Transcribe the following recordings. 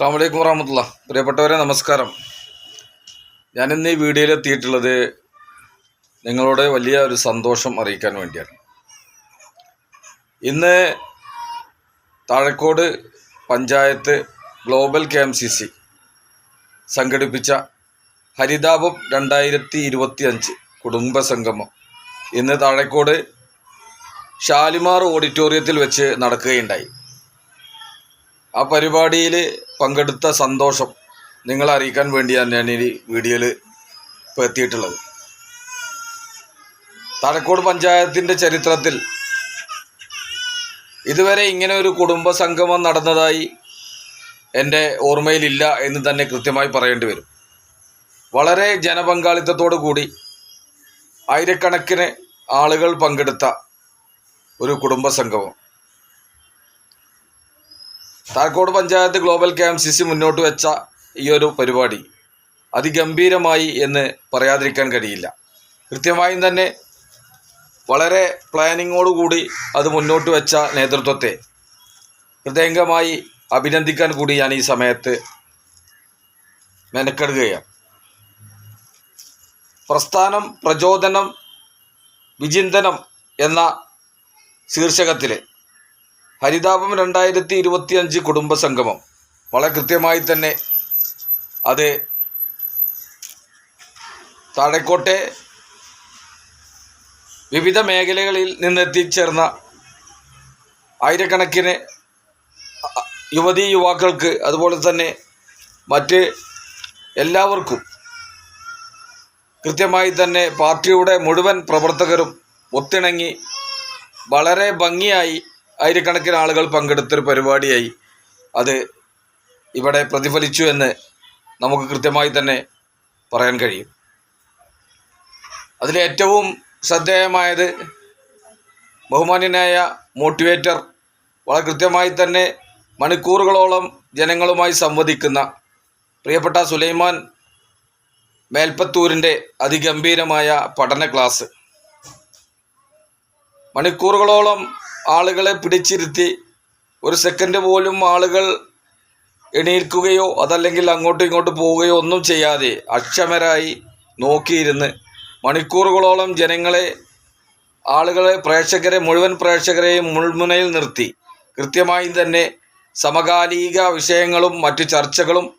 അസ്സാം വലൈക്കും വറഹമത്തുള്ള പ്രിയപ്പെട്ടവരെ നമസ്കാരം. ഞാനിന്ന് ഈ വീഡിയോയിൽ എത്തിയിട്ടുള്ളത് നിങ്ങളോട് വലിയ ഒരു സന്തോഷം അറിയിക്കാൻ വേണ്ടിയാണ്. ഇന്ന് Thazhakode panchayat global K M C C സംഘടിപ്പിച്ച ഹരിതാപം രണ്ടായിരത്തി ഇരുപത്തി അഞ്ച് കുടുംബ സംഗമം ഇന്ന് താഴക്കോട് ഷാലിമാർ ഓഡിറ്റോറിയത്തിൽ വെച്ച് നടക്കുകയുണ്ടായി. ആ പരിപാടിയിൽ പങ്കെടുത്ത സന്തോഷം നിങ്ങളെ അറിയിക്കാൻ വേണ്ടിയാണ് ഞാൻ ഈ വീഡിയോയിൽ ഇപ്പോൾ എത്തിയിട്ടുള്ളത്. താഴക്കോട് പഞ്ചായത്തിന്റെ ചരിത്രത്തിൽ ഇതുവരെ ഇങ്ങനെ ഒരു കുടുംബ സംഗമം നടന്നതായി എന്റെ ഓർമ്മയിലില്ല എന്ന് തന്നെ കൃത്യമായി പറയേണ്ടി വരും. വളരെ ജനപങ്കാളിത്തത്തോടു കൂടി ആയിരക്കണക്കിന് ആളുകൾ പങ്കെടുത്ത ഒരു കുടുംബ സംഗമം Thazhakode panchayat global K M C C മുന്നോട്ട് വെച്ച ഈ ഒരു പരിപാടി അതിഗംഭീരമായി എന്ന് പറയാതിരിക്കാൻ കഴിയില്ല. കൃത്യമായും തന്നെ വളരെ പ്ലാനിങ്ങോടുകൂടി അത് മുന്നോട്ട് വെച്ച നേതൃത്വത്തെ ഹൃദയംഗമായി അഭിനന്ദിക്കാൻ കൂടി ഞാൻ ഈ സമയത്ത് മെനക്കെടുകയാണ്. പ്രസ്ഥാനം പ്രചോദനം വിചിന്തനം എന്ന ശീർഷകത്തിലെ ഹരിതാപം രണ്ടായിരത്തി ഇരുപത്തി അഞ്ച് കുടുംബ സംഗമം വളരെ കൃത്യമായി തന്നെ അത് താഴെക്കോട്ടെ വിവിധ മേഖലകളിൽ നിന്നെത്തിച്ചേർന്ന ആയിരക്കണക്കിന് യുവതീ യുവാക്കൾക്ക് അതുപോലെ തന്നെ മറ്റ് എല്ലാവർക്കും കൃത്യമായി തന്നെ പാർട്ടിയുടെ മുഴുവൻ പ്രവർത്തകരും ഒത്തിണങ്ങി വളരെ ഭംഗിയായി ആയിരക്കണക്കിന് ആളുകൾ പങ്കെടുത്തൊരു പരിപാടിയായി. അത് ഇവിടെ പ്രതിഫലിച്ചു എന്ന് നമുക്ക് കൃത്യമായി തന്നെ പറയാൻ കഴിയും. അതിലേറ്റവും ശ്രദ്ധേയമായത് ബഹുമാന്യനായ മോട്ടിവേറ്റർ വളരെ കൃത്യമായി തന്നെ മണിക്കൂറുകളോളം ജനങ്ങളുമായി സംവദിക്കുന്ന പ്രിയപ്പെട്ട സുലൈമാൻ മേൽപ്പത്തൂരിന്റെ അതിഗംഭീരമായ പഠന ക്ലാസ്. മണിക്കൂറുകളോളം ആളുകളെ പിടിച്ചിരുത്തി ഒരു സെക്കൻഡ് പോലും ആളുകൾ എണീൽക്കുകയോ അതല്ലെങ്കിൽ അങ്ങോട്ടും ഇങ്ങോട്ടും പോവുകയോ ഒന്നും ചെയ്യാതെ അക്ഷമരായി നോക്കിയിരുന്ന് മണിക്കൂറുകളോളം ജനങ്ങളെ ആളുകളെ പ്രേക്ഷകരെ മുഴുവൻ പ്രേക്ഷകരെയും മുൾമുനയിൽ നിർത്തി. കൃത്യമായും തന്നെ സമകാലിക വിഷയങ്ങളും മറ്റു ചർച്ചകളും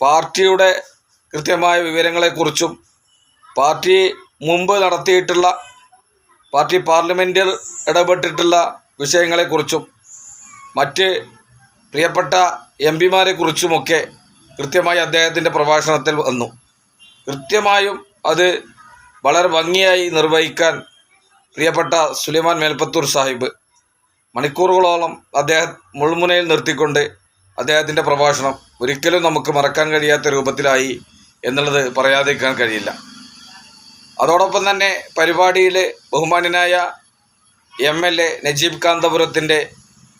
പാർട്ടിയുടെ കൃത്യമായ വിവരങ്ങളെക്കുറിച്ചും പാർട്ടി മുമ്പ് നടത്തിയിട്ടുള്ള പാർട്ടി പാർലമെന്റിൽ ഇടപെട്ടിട്ടുള്ള വിഷയങ്ങളെക്കുറിച്ചും മറ്റ് പ്രിയപ്പെട്ട എം പിമാരെക്കുറിച്ചുമൊക്കെ കൃത്യമായി അദ്ദേഹത്തിന്റെ പ്രഭാഷണത്തിൽ വന്നു. കൃത്യമായും അത് വളരെ ഭംഗിയായി നിർവഹിക്കാൻ പ്രിയപ്പെട്ട സുലൈമാൻ മേൽപ്പത്തൂർ സാഹിബ് മണിക്കൂറുകളോളം അദ്ദേഹം മുൾമുനയിൽ നിർത്തിക്കൊണ്ട് അദ്ദേഹത്തിന്റെ പ്രഭാഷണം ഒരിക്കലും നമുക്ക് മറക്കാൻ കഴിയാത്ത രൂപത്തിലായി എന്നുള്ളത് പറയാതിരിക്കാൻ കഴിയില്ല. അതോടൊപ്പം തന്നെ പരിപാടിയിൽ ബഹുമാന്യനായ എം എൽ എ നജീബ് കാന്തപുരത്തിന്റെ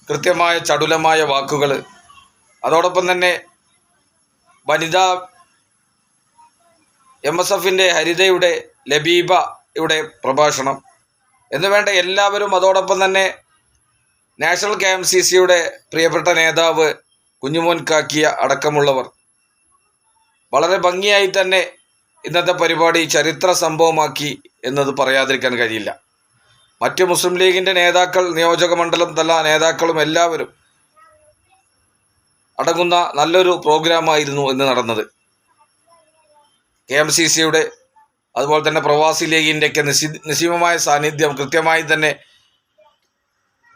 കൃത്യമായ ചടുലമായ വാക്കുകൾ അതോടൊപ്പം തന്നെ വനിതാ എം എസ് എഫിന്റെ ഹരിതയുടെ ലബീബ പ്രഭാഷണം എന്നുവേണ്ട എല്ലാവരും അതോടൊപ്പം തന്നെ നാഷണൽ കെ എം സി സിയുടെ പ്രിയപ്പെട്ട നേതാവ് കുഞ്ഞുമോൻ കാക്കിയ അടക്കമുള്ളവർ. വളരെ ഭംഗിയായി തന്നെ ഇന്നത്തെ പരിപാടി ചരിത്ര സംഭവമാക്കി എന്നത് പറയാതിരിക്കാൻ കഴിയില്ല. മറ്റ് മുസ്ലിം ലീഗിന്റെ നേതാക്കൾ നിയോജക മണ്ഡലം തല നേതാക്കളും എല്ലാവരും അടങ്ങുന്ന നല്ലൊരു പ്രോഗ്രാമായിരുന്നു ഇന്ന് നടന്നത്. കെ എം സി സിയുടെ അതുപോലെ തന്നെ പ്രവാസി ലീഗിന്റെയൊക്കെ നിശി നിശീമമായ സാന്നിധ്യം കൃത്യമായി തന്നെ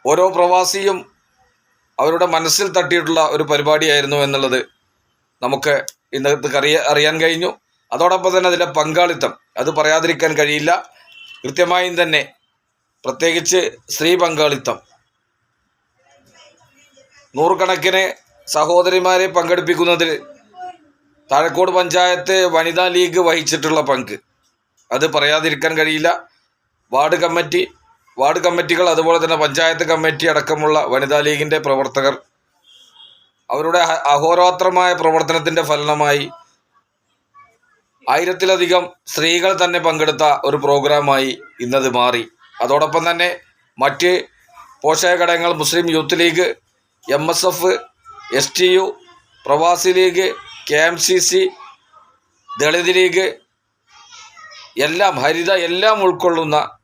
ഓരോ പ്രവാസിയും അവരുടെ മനസ്സിൽ തട്ടിയിട്ടുള്ള ഒരു പരിപാടിയായിരുന്നു എന്നുള്ളത് നമുക്ക് ഇന്നത്തെ അറിയ അറിയാൻ കഴിഞ്ഞു. അതോടൊപ്പം തന്നെ അതിന്റെ പങ്കാളിത്തം. അത് പറയാതിരിക്കാൻ കഴിയില്ല. കൃത്യമായും തന്നെ പ്രത്യേകിച്ച് സ്ത്രീ പങ്കാളിത്തം. നൂറുകണക്കിന് സഹോദരിമാരെ പങ്കെടുപ്പിക്കുന്നതിൽ താഴക്കോട് പഞ്ചായത്ത് വനിതാ ലീഗ് വഹിച്ചിട്ടുള്ള പങ്ക്. അത് പറയാതിരിക്കാൻ കഴിയില്ല. വാർഡ് കമ്മിറ്റി വാർഡ് കമ്മിറ്റികൾ അതുപോലെ തന്നെ പഞ്ചായത്ത് കമ്മിറ്റി അടക്കമുള്ള വനിതാ ലീഗിന്റെ പ്രവർത്തകർ. അവരുടെ അഹോരാത്രമായ പ്രവർത്തനത്തിന്റെ ഫലമായി ആയിരത്തിലധികം സ്ത്രീകൾ തന്നെ പങ്കെടുത്ത ഒരു പ്രോഗ്രാമായി ഇന്നത് മാറി. അതോടൊപ്പം തന്നെ മറ്റ് പോഷക ഘടകങ്ങൾ Muslim Youth League M S F S T U Pravasi League K M C C Dalit League എല്ലാം ഹരിത എല്ലാം ഉൾക്കൊള്ളുന്ന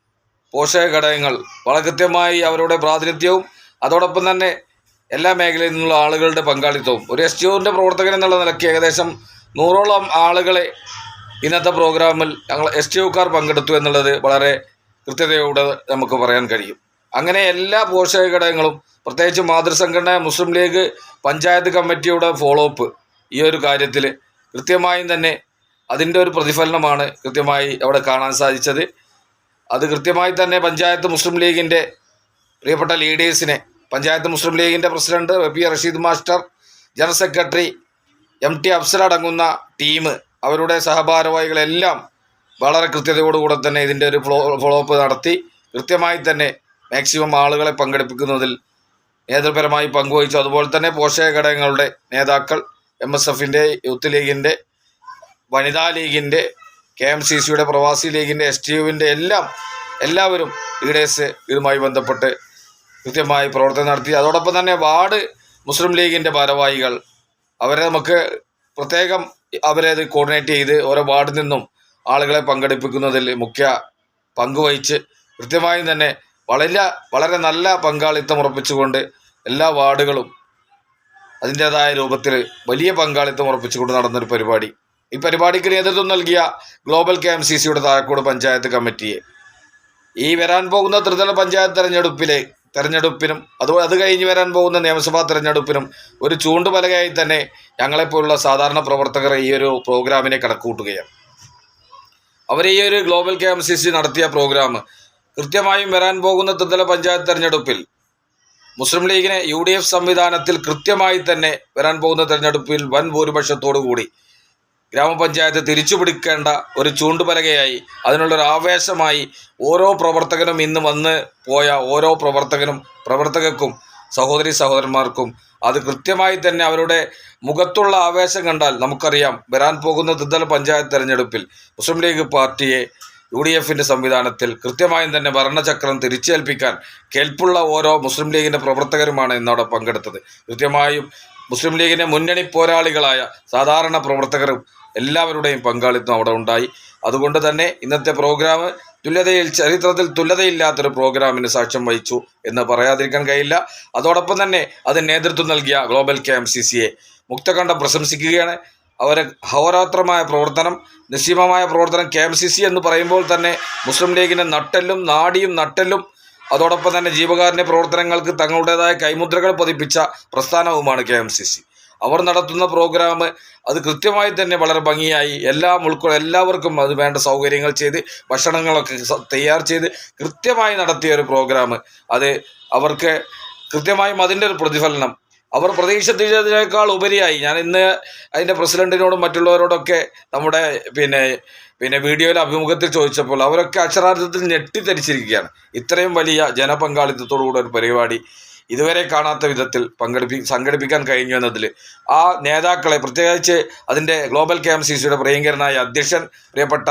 പോഷക ഘടകങ്ങൾ. വളരെ കൃത്യമായി അവരുടെ പ്രാതിനിധ്യവും അതോടൊപ്പം തന്നെ എല്ലാ മേഖലയിൽ നിന്നുള്ള ആളുകളുടെ പങ്കാളിത്തവും. ഒരു എസ് ടി യുവിന്റെ പ്രവർത്തകൻ എന്നുള്ള നിലയ്ക്ക് ഏകദേശം നൂറോളം ആളുകളെ ഇന്നത്തെ പ്രോഗ്രാമിൽ ഞങ്ങൾ എസ് ടി ഒക്കാർ പങ്കെടുത്തു എന്നുള്ളത് വളരെ കൃത്യതയോടെ നമുക്ക് പറയാൻ കഴിയും. അങ്ങനെ എല്ലാ പോഷക ഘടകങ്ങളും പ്രത്യേകിച്ച് മാതൃസംഘടന മുസ്ലിം ലീഗ് പഞ്ചായത്ത് കമ്മിറ്റിയുടെ ഫോളോ അപ്പ് ഈ ഒരു കാര്യത്തിൽ കൃത്യമായും തന്നെ അതിന്റെ ഒരു പ്രതിഫലനമാണ് കൃത്യമായി അവിടെ കാണാൻ സാധിച്ചത്. അത് കൃത്യമായി തന്നെ പഞ്ചായത്ത് മുസ്ലിം ലീഗിന്റെ പ്രിയപ്പെട്ട ലീഡേഴ്സിനെ പഞ്ചായത്ത് മുസ്ലിം ലീഗിന്റെ president P Rasheed master general secretary M T Afsal അടങ്ങുന്ന ടീം അവരുടെ സഹഭാരവാഹികളെല്ലാം വളരെ കൃത്യതയോടുകൂടെ തന്നെ ഇതിന്റെ ഒരു ഫ്ലോ ഫോളോ അപ്പ് നടത്തി. കൃത്യമായി തന്നെ മാക്സിമം ആളുകളെ പങ്കെടുപ്പിക്കുന്നതിൽ നേതൃപരമായി പങ്കുവഹിച്ചു. അതുപോലെ തന്നെ പോഷക ഘടകങ്ങളുടെ നേതാക്കൾ എം എസ് എഫിന്റെ യൂത്ത് ലീഗിന്റെ വനിതാ ലീഗിന്റെ കെ എം സി സിയുടെ പ്രവാസി ലീഗിന്റെ എസ് ടി യുവിന്റെ എല്ലാം എല്ലാവരും ലീഡേഴ്സ് ഇതുമായി ബന്ധപ്പെട്ട് കൃത്യമായി പ്രവർത്തനം നടത്തി. അതോടൊപ്പം തന്നെ വാർഡ് മുസ്ലിം ലീഗിന്റെ ഭാരവാഹികൾ അവരെ നമുക്ക് പ്രത്യേകം അവരെ അത് കോർഡിനേറ്റ് ചെയ്ത് ഓരോ വാർഡിൽ നിന്നും ആളുകളെ പങ്കെടുപ്പിക്കുന്നതിൽ മുഖ്യ പങ്കുവഹിച്ച് കൃത്യമായും തന്നെ വളരെ വളരെ നല്ല പങ്കാളിത്തം ഉറപ്പിച്ചുകൊണ്ട് എല്ലാ വാർഡുകളും അതിന്റേതായ രൂപത്തിൽ വലിയ പങ്കാളിത്തം ഉറപ്പിച്ചുകൊണ്ട് നടന്നൊരു പരിപാടി. ഈ പരിപാടിക്ക് നേതൃത്വം നൽകിയ ഗ്ലോബൽ കെ എം സി സിയുടെ താഴക്കോട് പഞ്ചായത്ത് കമ്മിറ്റിയെ. ഈ വരാൻ പോകുന്ന ത്രിതല പഞ്ചായത്ത് തെരഞ്ഞെടുപ്പിലെ തെരഞ്ഞെടുപ്പിനും അതുപോലെ അത് കഴിഞ്ഞ് വരാൻ പോകുന്ന നിയമസഭാ തെരഞ്ഞെടുപ്പിനും ഒരു ചൂണ്ടുപലകയായി തന്നെ ഞങ്ങളെപ്പോലുള്ള സാധാരണ പ്രവർത്തകർ ഈ ഒരു പ്രോഗ്രാമിനെ കണക്കുകൂട്ടുകയാണ്. അവർ ഈ ഒരു global K M C C നടത്തിയ പ്രോഗ്രാം കൃത്യമായും വരാൻ പോകുന്ന ത്രിതല പഞ്ചായത്ത് തെരഞ്ഞെടുപ്പിൽ മുസ്ലിം ലീഗിനെ യു ഡി എഫ് സംവിധാനത്തിൽ കൃത്യമായി തന്നെ വരാൻ പോകുന്ന തെരഞ്ഞെടുപ്പിൽ വൻ ഭൂരിപക്ഷത്തോടു കൂടി ഗ്രാമപഞ്ചായത്ത് തിരിച്ചുപിടിക്കേണ്ട ഒരു ചൂണ്ടുപലകയായി. അതിനുള്ളൊരു ആവേശമായി ഓരോ പ്രവർത്തകനും ഇന്ന് വന്ന് പോയ ഓരോ പ്രവർത്തകനും പ്രവർത്തകർക്കും സഹോദരി സഹോദരന്മാർക്കും അത് കൃത്യമായി തന്നെ അവരുടെ മുഖത്തുള്ള ആവേശം കണ്ടാൽ നമുക്കറിയാം വരാൻ പോകുന്ന ത്രിതല പഞ്ചായത്ത് തെരഞ്ഞെടുപ്പിൽ മുസ്ലിം ലീഗ് പാർട്ടിയെ യു ഡി എഫിന്റെ സംവിധാനത്തിൽ കൃത്യമായും തന്നെ ഭരണചക്രം തിരിച്ചേൽപ്പിക്കാൻ കേൾപ്പുള്ള ഓരോ മുസ്ലിം ലീഗിന്റെ പ്രവർത്തകരുമാണ് ഇന്നവിടെ പങ്കെടുത്തത്. കൃത്യമായും മുസ്ലിം ലീഗിന്റെ മുന്നണി പോരാളികളായ സാധാരണ പ്രവർത്തകരും എല്ലാവരുടെയും പങ്കാളിത്തം അവിടെ ഉണ്ടായി. അതുകൊണ്ട് തന്നെ ഇന്നത്തെ പ്രോഗ്രാം തുല്യതയിൽ ചരിത്രത്തിൽ തുല്യതയില്ലാത്തൊരു പ്രോഗ്രാമിന് സാക്ഷ്യം വഹിച്ചു എന്ന് പറയാതിരിക്കാൻ കഴിയില്ല. അതോടൊപ്പം തന്നെ അതിന് നേതൃത്വം നൽകിയ ഗ്ലോബൽ കെ എം സി സിയെ മുക്തകണ്ഠം പ്രശംസിക്കുകയാണ്. അവരെ ഹോരാത്രമായ പ്രവർത്തനം നിസ്സീമമായ പ്രവർത്തനം കെ എം സി സി എന്ന് പറയുമ്പോൾ തന്നെ മുസ്ലിം ലീഗിന്റെ നട്ടെല്ലും നാടിയും നട്ടെല്ലും അതോടൊപ്പം തന്നെ ജീവകാരുണ്യ പ്രവർത്തനങ്ങൾക്ക് തങ്ങളുടേതായ കൈമുദ്രകൾ പതിപ്പിച്ച പ്രസ്ഥാനവുമാണ് കെ എം സി സി. അവർ നടത്തുന്ന പ്രോഗ്രാം അത് കൃത്യമായി തന്നെ വളരെ ഭംഗിയായി എല്ലാ ഉൾക്കൊ എല്ലാവർക്കും അത് വേണ്ട സൗകര്യങ്ങൾ ചെയ്ത് ഭക്ഷണങ്ങളൊക്കെ തയ്യാർ ചെയ്ത് കൃത്യമായി നടത്തിയ ഒരു പ്രോഗ്രാം. അത് അവർക്ക് കൃത്യമായും അതിന്റെ ഒരു പ്രതിഫലനം അവർ പ്രതീക്ഷിച്ചതിനേക്കാൾ ഉപരിയായി. ഞാൻ ഇന്ന് അതിന്റെ പ്രസിഡന്റിനോടും മറ്റുള്ളവരോടൊക്കെ നമ്മുടെ പിന്നെ പിന്നെ വീഡിയോയിൽ അഭിമുഖത്തിൽ ചോദിച്ചപ്പോൾ അവരൊക്കെ അക്ഷരാർത്ഥത്തിൽ ഞെട്ടിത്തരിച്ചിരിക്കുകയാണ്. ഇത്രയും വലിയ ജനപങ്കാളിത്തത്തോടുകൂടെ ഒരു പരിപാടി ഇതുവരെ കാണാത്ത വിധത്തിൽ പങ്കെടുപ്പി സംഘടിപ്പിക്കാൻ കഴിഞ്ഞു എന്നതിൽ ആ നേതാക്കളെ പ്രത്യേകിച്ച് അതിന്റെ ഗ്ലോബൽ കെ എം സി സിയുടെ പ്രിയങ്കരനായ അധ്യക്ഷൻ പ്രിയപ്പെട്ട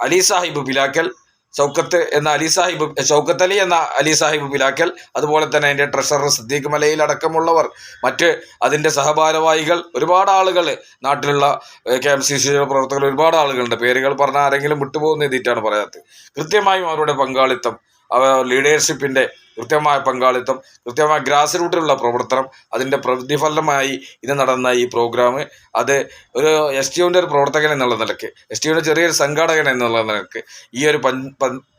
അലി സാഹിബ് പിലാക്കൽ ചൗക്കത്ത് എന്ന അലി സാഹിബ് ചൗക്കത്ത് അലി എന്ന അലി സാഹിബ് പിലാക്കൽ അതുപോലെ തന്നെ അതിന്റെ ട്രഷറർ സിദ്ദീഖ് മലയിൽ അടക്കമുള്ളവർ മറ്റ് അതിന്റെ സഹഭാരവാഹികൾ ഒരുപാട് ആളുകൾ നാട്ടിലുള്ള കെ എം സി സിയുടെ പ്രവർത്തകർ ഒരുപാട് ആളുകളുണ്ട്. പേരുകൾ പറഞ്ഞാൽ ആരെങ്കിലും വിട്ടുപോകുന്ന രീതിയിട്ടാണ് പറയാത്തത്. കൃത്യമായും അവരുടെ പങ്കാളിത്തം അവ ലീഡർഷിപ്പിന്റെ കൃത്യമായ പങ്കാളിത്തം കൃത്യമായ ഗ്രാസ് റൂട്ടിലുള്ള പ്രവർത്തനം അതിന്റെ പ്രതിഫലമായി ഇന്ന് നടന്ന ഈ പ്രോഗ്രാം അത് ഒരു എസ് ടി ഒരു പ്രവർത്തകൻ എന്നുള്ള നിലയ്ക്ക് എസ് ടി ചെറിയൊരു സംഘാടകൻ എന്നുള്ള നിലയ്ക്ക് ഈ ഒരു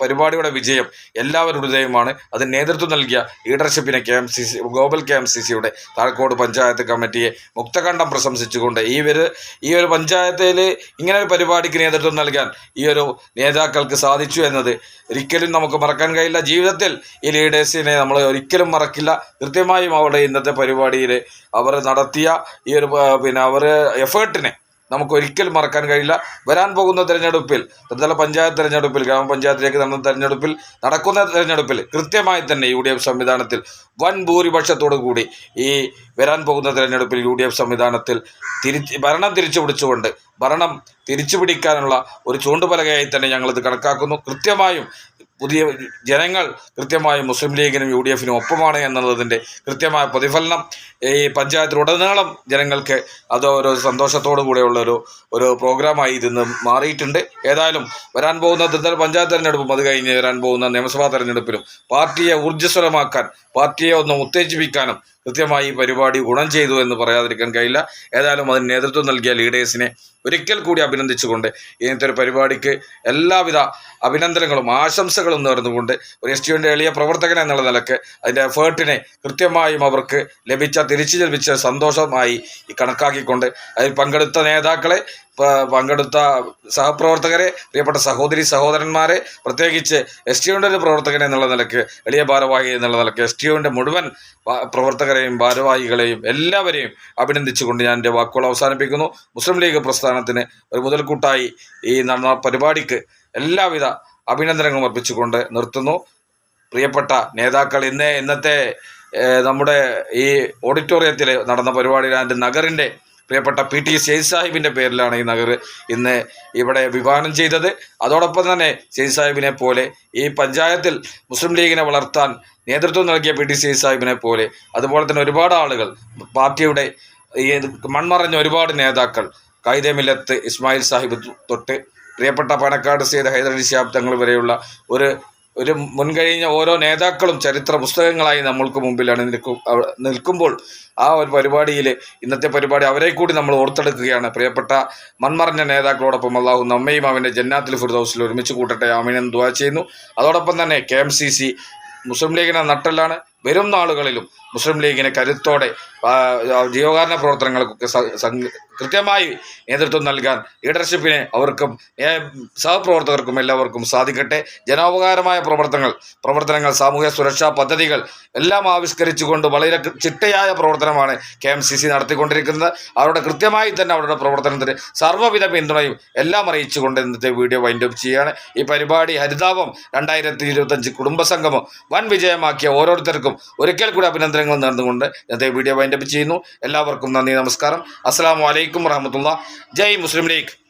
പരിപാടിയുടെ വിജയം എല്ലാവരുടേതുമാണ് അത് നേതൃത്വം നൽകിയ ലീഡർഷിപ്പിനെ K M C C global K M C സിയുടെ താഴക്കോട് പഞ്ചായത്ത് കമ്മിറ്റിയെ മുക്തകണ്ഠം പ്രശംസിച്ചുകൊണ്ട് ഈ ഒരു ഈ ഒരു പഞ്ചായത്തിൽ ഇങ്ങനെ ഒരു പരിപാടിക്ക് നേതൃത്വം നൽകാൻ ഈ ഒരു നേതാക്കൾക്ക് സാധിച്ചു എന്നത് ഒരിക്കലും നമുക്ക് മറക്കാൻ കഴിയില്ല. ജീവിതത്തിൽ ഈ ലീഡേഴ്സിനെ നമ്മൾ ഒരിക്കലും മറക്കില്ല. കൃത്യമായും അവിടെ ഇന്നത്തെ പരിപാടിയിൽ അവർ നടത്തിയ ഈ ഒരു പിന്നെ അവർ എഫേർട്ടിനെ നമുക്ക് ഒരിക്കലും മറക്കാൻ കഴിയില്ല. വരാൻ പോകുന്ന തെരഞ്ഞെടുപ്പിൽ ത്രിതല പഞ്ചായത്ത് തെരഞ്ഞെടുപ്പിൽ ഗ്രാമപഞ്ചായത്തിലേക്ക് നടന്ന തെരഞ്ഞെടുപ്പിൽ നടക്കുന്ന തെരഞ്ഞെടുപ്പിൽ കൃത്യമായി തന്നെ യു ഡി എഫ് സംവിധാനത്തിൽ വൻ ഭൂരിപക്ഷത്തോടു കൂടി ഈ വരാൻ പോകുന്ന തെരഞ്ഞെടുപ്പിൽ യു ഡി എഫ് സംവിധാനത്തിൽ തിരിച്ച് ഭരണം തിരിച്ചു പിടിച്ചുകൊണ്ട് ഭരണം തിരിച്ചുപിടിക്കാനുള്ള ഒരു ചൂണ്ടുപലകയായി തന്നെ ഞങ്ങളിത് കണക്കാക്കുന്നു. കൃത്യമായും പുതിയ ജനങ്ങൾ കൃത്യമായും മുസ്ലിം ലീഗിനും യു ഡി എഫിനും ഒപ്പമാണ് എന്നുള്ളതിന്റെ കൃത്യമായ പ്രതിഫലനം ഈ പഞ്ചായത്തിലുടനീളം ജനങ്ങൾക്ക് അത് ഒരു സന്തോഷത്തോടു കൂടെയുള്ള ഒരു ഒരു പ്രോഗ്രാമായി ഇതിന്ന് മാറിയിട്ടുണ്ട്. ഏതായാലും വരാൻ പോകുന്ന ത്രിതല പഞ്ചായത്ത് തെരഞ്ഞെടുപ്പും അത് കഴിഞ്ഞ് വരാൻ പോകുന്ന നിയമസഭാ തെരഞ്ഞെടുപ്പിലും പാർട്ടിയെ ഊർജസ്വലമാക്കാൻ പാർട്ടിയെ ഒന്ന് ഉത്തേജിപ്പിക്കാനും കൃത്യമായി ഈ പരിപാടി ഗുണം ചെയ്തു എന്ന് പറയാതിരിക്കാൻ കഴിയില്ല. ഏതായാലും അതിന് നേതൃത്വം നൽകിയ ലീഡേഴ്സിനെ ഒരിക്കൽ കൂടി അഭിനന്ദിച്ചുകൊണ്ട് ഇങ്ങനത്തെ ഒരു പരിപാടിക്ക് എല്ലാവിധ അഭിനന്ദനങ്ങളും ആശംസകളും നേർന്നുകൊണ്ട് ഒരു എസ് ടിയുടെ എളിയ പ്രവർത്തകൻ എന്നുള്ള നിലയ്ക്ക് അതിന്റെ എഫേർട്ടിനെ കൃത്യമായും അവർക്ക് ലഭിച്ച തിരിച്ചു ലഭിച്ച സന്തോഷമായി കണക്കാക്കിക്കൊണ്ട് അതിൽ പങ്കെടുത്ത നേതാക്കളെ പങ്കെടുത്ത സഹപ്രവർത്തകരെ പ്രിയപ്പെട്ട സഹോദരി സഹോദരന്മാരെ പ്രത്യേകിച്ച് എസ് ടി ഒരു പ്രവർത്തകൻ എന്നുള്ള നിലയ്ക്ക് എളിയ ഭാരവാഹി എന്നുള്ള നിലയ്ക്ക് എസ് ടി മുഴുവൻ പ്രവർത്തകരെയും ഭാരവാഹികളെയും എല്ലാവരെയും അഭിനന്ദിച്ചുകൊണ്ട് ഞാൻ എന്റെ വാക്കുകൾ അവസാനിപ്പിക്കുന്നു. മുസ്ലിം ലീഗ് പ്രസ്ഥാനത്തിന് ഒരു മുതൽക്കൂട്ടായി ഈ നടന്ന പരിപാടിക്ക് എല്ലാവിധ അഭിനന്ദനങ്ങളും അർപ്പിച്ചുകൊണ്ട് നിർത്തുന്നു. പ്രിയപ്പെട്ട നേതാക്കൾ ഇന്ന് ഇന്നത്തെ നമ്മുടെ ഈ ഓഡിറ്റോറിയത്തിൽ നടന്ന പരിപാടിയിൽ അതിന്റെ നഗറിന്റെ പ്രിയപ്പെട്ട പി ടി സെയ്ദ് സാഹിബിന്റെ പേരിലാണ് ഈ നഗർ ഇന്ന് ഇവിടെ വിഭാവനം ചെയ്തത്. അതോടൊപ്പം തന്നെ സെയ്ദ് സാഹിബിനെ പോലെ ഈ പഞ്ചായത്തിൽ മുസ്ലിം ലീഗിനെ വളർത്താൻ നേതൃത്വം നൽകിയ പി ടി സെയ്ദ് സാഹിബിനെ പോലെ അതുപോലെ തന്നെ ഒരുപാട് ആളുകൾ പാർട്ടിയുടെ ഈ മൺമറഞ്ഞ ഒരുപാട് നേതാക്കൾ കൈതമില്ലത്ത് ഇസ്മായിൽ സാഹിബ് തൊട്ട് പ്രിയപ്പെട്ട പണക്കാട് സെയ്ദ് ഹൈദരലി ശാബ് തങ്ങൾ വരെയുള്ള ഒരു ഒരു മുൻകഴിഞ്ഞ ഓരോ നേതാക്കളും ചരിത്ര പുസ്തകങ്ങളായി നമ്മൾക്ക് മുമ്പിലാണ് നിൽക്കും നിൽക്കുമ്പോൾ ആ ഒരു പരിപാടിയിൽ ഇന്നത്തെ പരിപാടി അവരെ കൂടി നമ്മൾ ഓർത്തെടുക്കുകയാണ്. പ്രിയപ്പെട്ട മൺമറഞ്ഞ നേതാക്കളോടൊപ്പം അള്ളാഹു നമ്മയും അവന്റെ ജന്നാത്തിൽ ഫിർദൗസിൽ ഒരുമിച്ച് കൂട്ടട്ടെ. ആമീനെന്ന് ദുവാ ചെയ്യുന്നു. അതോടൊപ്പം തന്നെ K M C C Muslim ലീഗിനെ നട്ടെല്ലാണ്. വരും നാളുകളിലും മുസ്ലിം ലീഗിനെ കരുത്തോടെ ജീവകാരണ പ്രവർത്തനങ്ങൾക്കൊക്കെ കൃത്യമായി നേതൃത്വം നൽകാൻ ലീഡർഷിപ്പിനെ അവർക്കും സഹപ്രവർത്തകർക്കും എല്ലാവർക്കും സാധിക്കട്ടെ. ജനോപകാരമായ പ്രവർത്തനങ്ങൾ പ്രവർത്തനങ്ങൾ സാമൂഹ്യ സുരക്ഷാ പദ്ധതികൾ എല്ലാം ആവിഷ്കരിച്ചുകൊണ്ട് വളരെ ചിട്ടയായ പ്രവർത്തനമാണ് കെ എം സി സി നടത്തിക്കൊണ്ടിരിക്കുന്നത്. അവരുടെ കൃത്യമായി തന്നെ അവരുടെ പ്രവർത്തനത്തിന് സർവവിധ പിന്തുണയും എല്ലാം അറിയിച്ചുകൊണ്ട് ഇന്നത്തെ വീഡിയോ വൈൻഡ് അപ്പ് ചെയ്യുകയാണ്. ഈ പരിപാടി ഹരിതാപം രണ്ടായിരത്തി ഇരുപത്തഞ്ച് കുടുംബസംഗമം വൻ വിജയമാക്കിയ ഓരോരുത്തർക്കും ഒരിക്കൽ കൂടി അഭിനന്ദനങ്ങൾ നേർന്നുകൊണ്ട് ഇന്നത്തെ വീഡിയോ വൈൻഡപ്പ് ചെയ്യുന്നു. എല്ലാവർക്കും നന്ദി നമസ്കാരം. അസ്സാം വലൈക്കും വറഹമത്തുള്ള ജയ് മുസ്ലിം ലീഗ്.